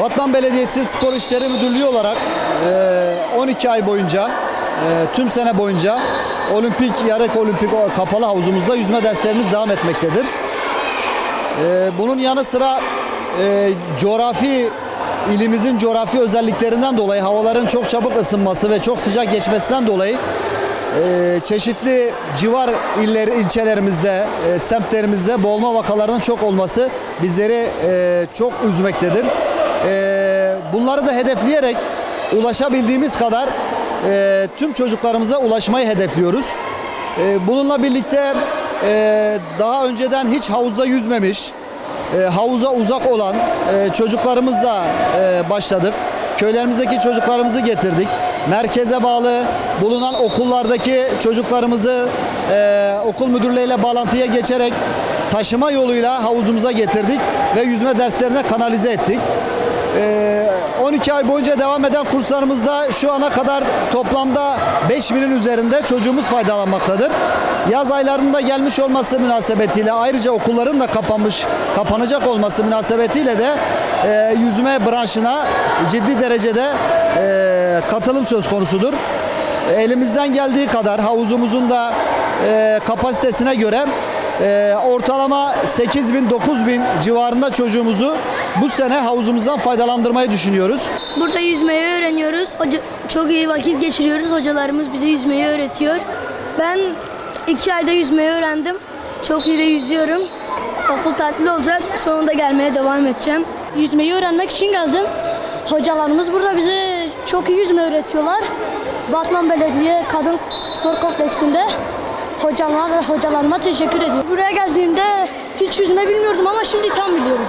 Batman Belediyesi Spor İşleri Müdürlüğü olarak e, 12 ay boyunca, e, tüm sene boyunca olimpik, yarık olimpik kapalı havuzumuzda yüzme derslerimiz devam etmektedir. E, Bunun yanı sıra e, coğrafi ilimizin coğrafi özelliklerinden dolayı havaların çok çabuk ısınması ve çok sıcak geçmesinden dolayı e, çeşitli civar iller, ilçelerimizde, e, semtlerimizde boğulma vakalarının çok olması bizleri e, çok üzmektedir. E, bunları da hedefleyerek ulaşabildiğimiz kadar e, tüm çocuklarımıza ulaşmayı hedefliyoruz. E, bununla birlikte e, daha önceden hiç havuzda yüzmemiş, e, havuza uzak olan e, çocuklarımızla e, başladık. Köylerimizdeki çocuklarımızı getirdik. Merkeze bağlı bulunan okullardaki çocuklarımızı e, okul müdürleriyle bağlantıya geçerek taşıma yoluyla havuzumuza getirdik ve yüzme derslerine kanalize ettik. Ee, 12 ay boyunca devam eden kurslarımızda şu ana kadar toplamda 5000'in üzerinde çocuğumuz faydalanmaktadır. Yaz aylarında gelmiş olması münasebetiyle ayrıca okulların da kapanmış, kapanacak olması münasebetiyle de e, yüzme branşına ciddi derecede e, katılım söz konusudur. Elimizden geldiği kadar havuzumuzun da e, kapasitesine göre e, ortalama 8 bin 9 bin civarında çocuğumuzu bu sene havuzumuzdan faydalandırmayı düşünüyoruz. Burada yüzmeyi öğreniyoruz. Hoca, çok iyi vakit geçiriyoruz. Hocalarımız bize yüzmeyi öğretiyor. Ben iki ayda yüzmeyi öğrendim. Çok iyi de yüzüyorum. Okul tatili olacak. Sonunda gelmeye devam edeceğim. Yüzmeyi öğrenmek için geldim. Hocalarımız burada bize çok iyi yüzme öğretiyorlar. Batman Belediye Kadın Spor Kompleksinde hocalar hocalarıma teşekkür ediyorum. Buraya geldiğimde hiç yüzme bilmiyordum ama şimdi tam biliyorum.